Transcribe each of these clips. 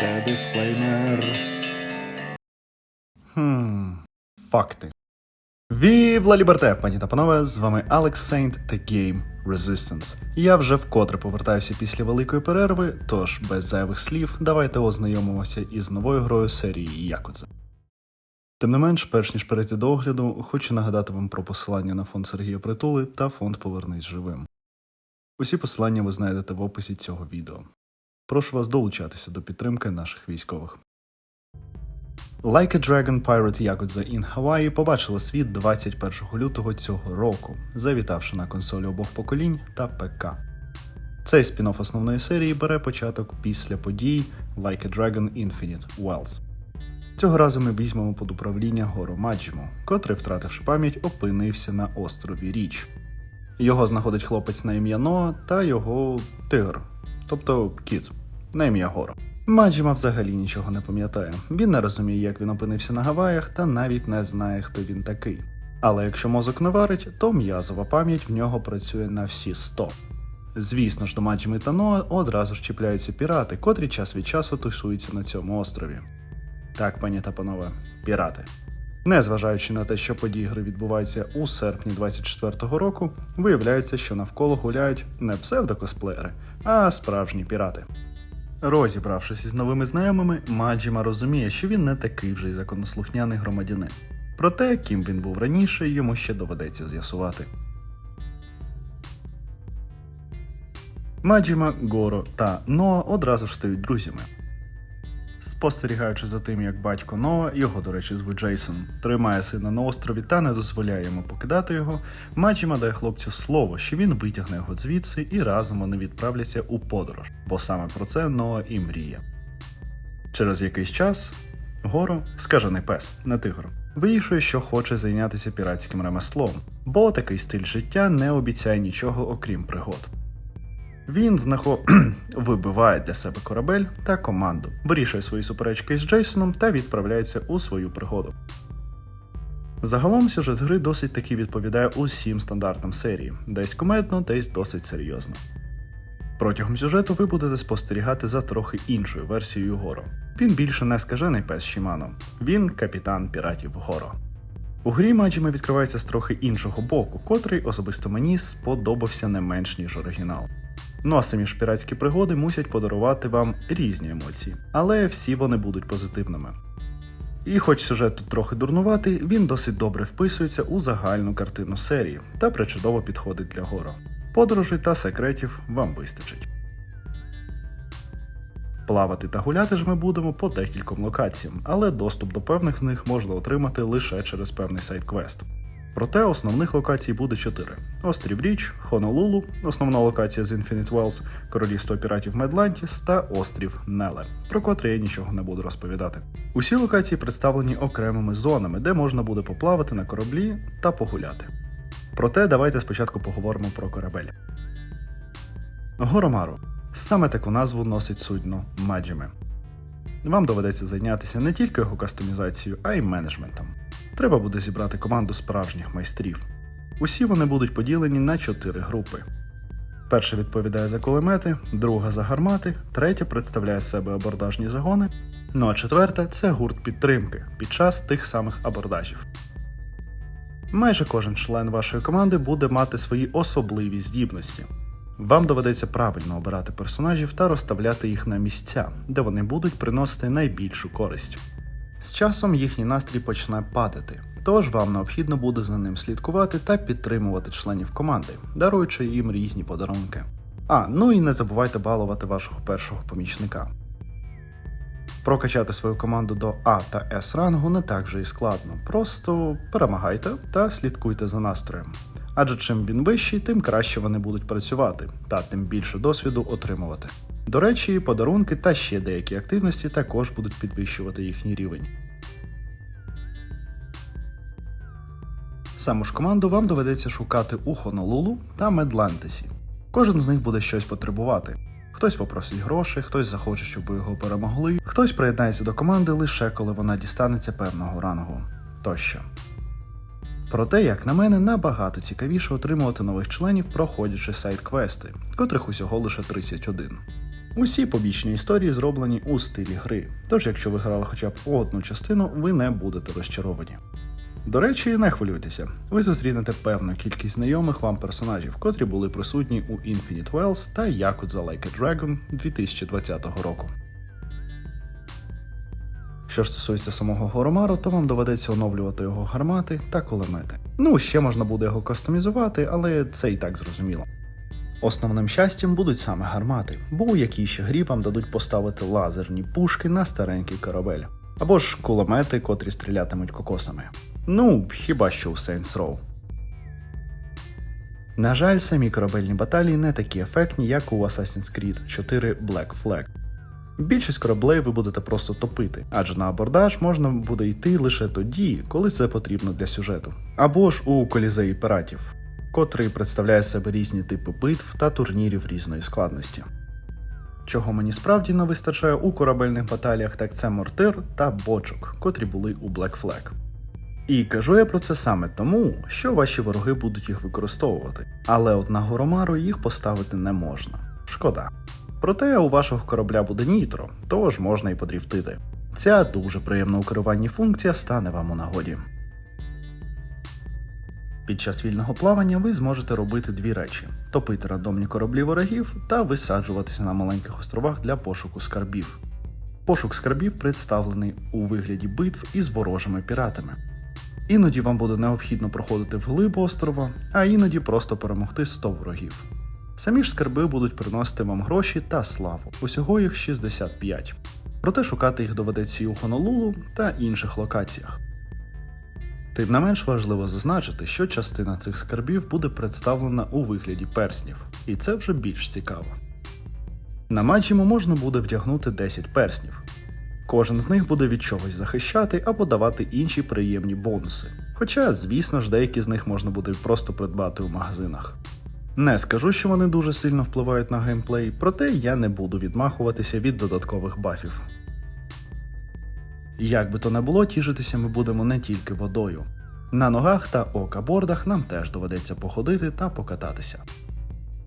Це дисклеймер. Хм. Факти. Вівла Ліберте, пані та панове, з вами Алекс Сейнт та Game Resistance. Я вже вкотре повертаюся після великої перерви, тож без зайвих слів давайте ознайомимося із новою грою серії Якудза. Тим не менш, перш ніж перейти до огляду, хочу нагадати вам про посилання на фонд Сергія Притули та фонд Повернись живим. Усі посилання ви знайдете в описі цього відео. Прошу вас долучатися до підтримки наших військових. Like a Dragon Pirate Yakuza in Hawaii побачила світ 21 лютого цього року, завітавши на консолі обох поколінь та ПК. Цей спін-офф основної серії бере початок після подій Like a Dragon Infinite Wells. Цього разу ми візьмемо під управління Горо Маджіму, котрий, втративши пам'ять, опинився на острові Річ. Його знаходить хлопець на ім'я Ноа та його тигр, тобто кіт, на ім'я Горо. Маджіма взагалі нічого не пам'ятає. Він не розуміє, як він опинився на Гаваях, та навіть не знає, хто він такий. Але якщо мозок не варить, то м'язова пам'ять в нього працює на всі 100. Звісно ж, до Маджіми та Ноа одразу ж чіпляються пірати, котрі час від часу тусуються на цьому острові. Так, пані та панове, пірати. Незважаючи на те, що події гри відбуваються у серпні 24-го року, виявляється, що навколо гуляють не псевдокосплеєри, а справжні пірати. Розібравшись із новими знайомими, Маджіма розуміє, що він не такий вже й законослухняний громадянин. Проте, ким він був раніше, йому ще доведеться з'ясувати. Маджіма, Горо та Ноа одразу ж стають друзями. Спостерігаючи за тим, як батько Ноа, його, до речі, звуть Джейсон, тримає сина на острові та не дозволяє йому покидати його, Маджіма дає хлопцю слово, що він витягне його звідси і разом вони відправляться у подорож, бо саме про це Ноа і мріє. Через якийсь час Горо, скажений пес, не тигр, вирішує, що хоче зайнятися піратським ремеслом, бо такий стиль життя не обіцяє нічого окрім пригод. Він знахо... вибиває для себе корабель та команду, вирішує свої суперечки з Джейсоном та відправляється у свою пригоду. Загалом сюжет гри досить таки відповідає усім стандартам серії, десь кумедно, десь досить серйозно. Протягом сюжету ви будете спостерігати за трохи іншою версією Горо. Він більше не скажений пес Шімано, він капітан піратів Горо. У грі Маджіма відкривається з трохи іншого боку, котрий особисто мені сподобався не менш ніж оригінал. Ну а самі ж піратські пригоди мусять подарувати вам різні емоції, але всі вони будуть позитивними. І хоч сюжет тут трохи дурнуватий, він досить добре вписується у загальну картину серії та причудово підходить для горо. Подорожей та секретів вам вистачить. Плавати та гуляти ж ми будемо по декільком локаціям, але доступ до певних з них можна отримати лише через певний сайт-квест. Проте основних локацій буде 4: Острів Річ, Хонолулу, основна локація з Infinite Wells, Королівство піратів Медлантіс та острів Неле, про котрий я нічого не буду розповідати. Усі локації представлені окремими зонами, де можна буде поплавати на кораблі та погуляти. Проте давайте спочатку поговоримо про корабель. Горомару. Саме таку назву носить судно Маджіме. Вам доведеться зайнятися не тільки його кастомізацією, а й менеджментом. Треба буде зібрати команду справжніх майстрів. Усі вони будуть поділені на чотири групи. Перша відповідає за кулемети, друга за гармати, третя представляє себе абордажні загони. Ну а четверта це гурт підтримки під час тих самих абордажів. Майже кожен член вашої команди буде мати свої особливі здібності. Вам доведеться правильно обирати персонажів та розставляти їх на місця, де вони будуть приносити найбільшу користь. З часом їхній настрій почне падати, тож вам необхідно буде за ним слідкувати та підтримувати членів команди, даруючи їм різні подарунки. А, ну і не забувайте балувати вашого першого помічника. Прокачати свою команду до А та С рангу не так вже і складно, просто перемагайте та слідкуйте за настроєм. Адже чим він вищий, тим краще вони будуть працювати, та тим більше досвіду отримувати. До речі, подарунки та ще деякі активності також будуть підвищувати їхній рівень. Саму ж команду вам доведеться шукати у Хонолулу та Медлантесі. Кожен з них буде щось потребувати. Хтось попросить грошей, хтось захоче, щоб ви його перемогли, хтось приєднається до команди лише коли вона дістанеться певного рангу тощо. Проте, як на мене, набагато цікавіше отримувати нових членів, проходячи сайт-квести, котрих усього лише 31. Усі побічні історії зроблені у стилі гри, тож якщо ви грали хоча б одну частину, ви не будете розчаровані. До речі, не хвилюйтеся, ви зустрінете певну кількість знайомих вам персонажів, котрі були присутні у Infinite Wells та Yakuza Like a Dragon 2020 року. Що стосується самого Горомару, то вам доведеться оновлювати його гармати та кулемети. Ну, ще можна буде його кастомізувати, але це і так зрозуміло. Основним щастям будуть саме гармати, бо у якій ще грі вам дадуть поставити лазерні пушки на старенький корабель, або ж кулемети, котрі стрілятимуть кокосами. Ну, хіба що у Saints Row. На жаль, самі корабельні баталії не такі ефектні, як у Assassin's Creed 4 Black Flag. Більшість кораблей ви будете просто топити, адже на абордаж можна буде йти лише тоді, коли це потрібно для сюжету. Або ж у колізеї пиратів, котрий представляє себе різні типи битв та турнірів різної складності. Чого мені справді не вистачає у корабельних баталіях, так це мортир та бочок, котрі були у Black Flag. І кажу я про це саме тому, що ваші вороги будуть їх використовувати, але от на Горомару їх поставити не можна. Шкода. Проте у вашого корабля буде нітро, тож можна і подріфтити. Ця дуже приємна у керуванні функція стане вам у нагоді. Під час вільного плавання ви зможете робити дві речі: топити рандомні кораблі ворогів та висаджуватися на маленьких островах для пошуку скарбів. Пошук скарбів представлений у вигляді битв із ворожими піратами. Іноді вам буде необхідно проходити вглиб острова, а іноді просто перемогти 100 ворогів. Самі ж скарби будуть приносити вам гроші та славу, усього їх 65. Проте шукати їх доведеться і у Хонолулу та інших локаціях. Тим не менш важливо зазначити, що частина цих скарбів буде представлена у вигляді перснів, і це вже більш цікаво. На маджіму можна буде вдягнути 10 перснів. Кожен з них буде від чогось захищати або давати інші приємні бонуси. Хоча, звісно ж, деякі з них можна буде просто придбати у магазинах. Не скажу, що вони дуже сильно впливають на геймплей, проте я не буду відмахуватися від додаткових бафів. Як би то не було, тішитися ми будемо не тільки водою. На ногах та окабордах нам теж доведеться походити та покататися.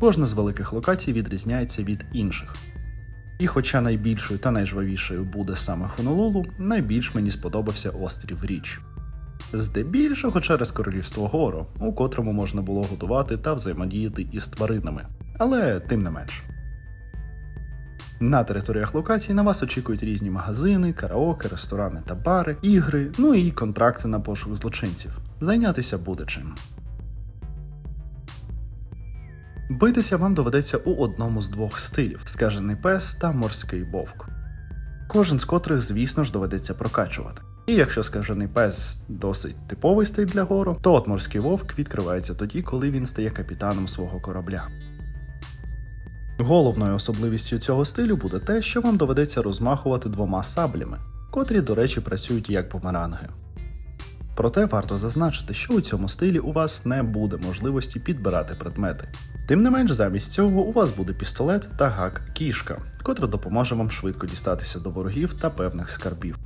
Кожна з великих локацій відрізняється від інших. І хоча найбільшою та найжвавішою буде саме Хонолулу, найбільш мені сподобався острів Річ. Здебільшого через королівство Горо, у котрому можна було готувати та взаємодіяти із тваринами, але тим не менш. На територіях локацій на вас очікують різні магазини, караоке, ресторани та бари, ігри, ну і контракти на пошук злочинців. Зайнятися буде чим. Битися вам доведеться у одному з двох стилів скажений пес та морський вовк. Кожен з котрих, звісно ж, доведеться прокачувати. І якщо скажений пес досить типовий стиль для гору, то от морський вовк відкривається тоді, коли він стає капітаном свого корабля. Головною особливістю цього стилю буде те, що вам доведеться розмахувати двома саблями, котрі, до речі, працюють як бумеранги. Проте варто зазначити, що у цьому стилі у вас не буде можливості підбирати предмети. Тим не менш, замість цього у вас буде пістолет та гак кішка, котра допоможе вам швидко дістатися до ворогів та певних скарбів.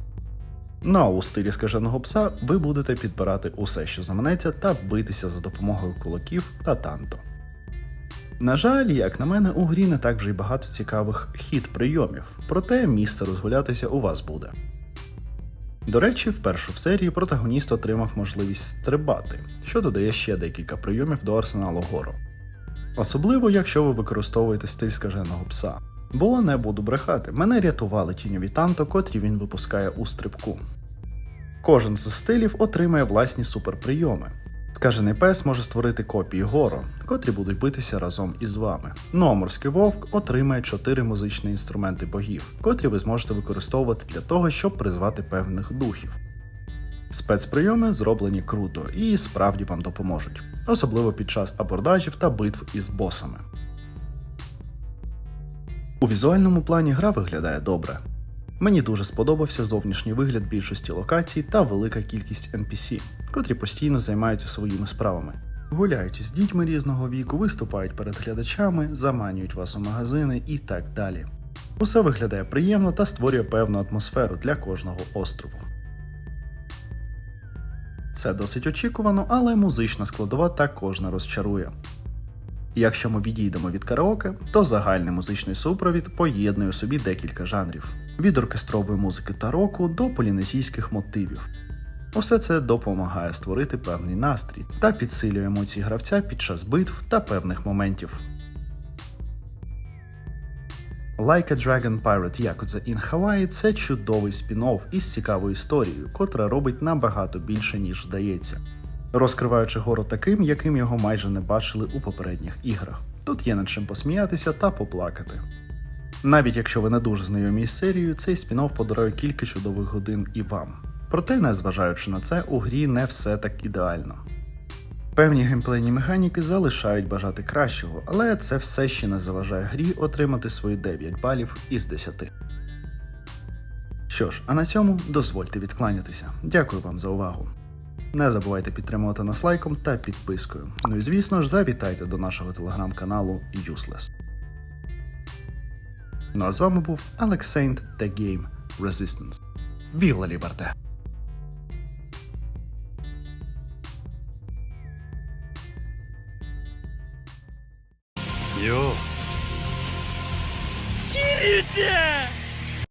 Ну а у стилі скаженого пса ви будете підбирати усе, що заманеться, та битися за допомогою кулаків та танто. На жаль, як на мене, у грі не так вже й багато цікавих хід прийомів, проте місце розгулятися у вас буде. До речі, вперше в серії протагоніст отримав можливість стрибати, що додає ще декілька прийомів до арсеналу гору. Особливо, якщо ви використовуєте стиль скаженого пса. Бо не буду брехати, мене рятували тіньові танто, котрі він випускає у стрибку. Кожен з стилів отримає власні суперприйоми. Скажений пес може створити копії гору, котрі будуть битися разом із вами. Ну а морський вовк отримає 4 музичні інструменти богів, котрі ви зможете використовувати для того, щоб призвати певних духів. Спецприйоми зроблені круто і справді вам допоможуть, особливо під час абордажів та битв із босами. У візуальному плані гра виглядає добре. Мені дуже сподобався зовнішній вигляд більшості локацій та велика кількість NPC, котрі постійно займаються своїми справами. Гуляють із дітьми різного віку, виступають перед глядачами, заманюють вас у магазини і так далі. Усе виглядає приємно та створює певну атмосферу для кожного острову. Це досить очікувано, але музична складова також не розчарує. Якщо ми відійдемо від караоке, то загальний музичний супровід поєднує у собі декілька жанрів: від оркестрової музики та року до полінезійських мотивів. Усе це допомагає створити певний настрій та підсилює емоції гравця під час битв та певних моментів. Like a Dragon Pirate Yakuza in Hawaii це чудовий спін-офф із цікавою історією, котра робить набагато більше, ніж здається, розкриваючи гору таким, яким його майже не бачили у попередніх іграх. Тут є над чим посміятися та поплакати. Навіть якщо ви не дуже знайомі із серією, цей спін-офф подарує кілька чудових годин і вам. Проте, незважаючи на це, у грі не все так ідеально. Певні геймплейні механіки залишають бажати кращого, але це все ще не заважає грі отримати свої 9 балів із 10. Що ж, а на цьому дозвольте відкланятися. Дякую вам за увагу. Не забувайте підтримувати нас лайком та підпискою. Ну і звісно ж, завітайте до нашого телеграм-каналу Useless. Ну а з вами був Alex Saint та Game Resistance. Віла Ліберте!よう桐生ちゃん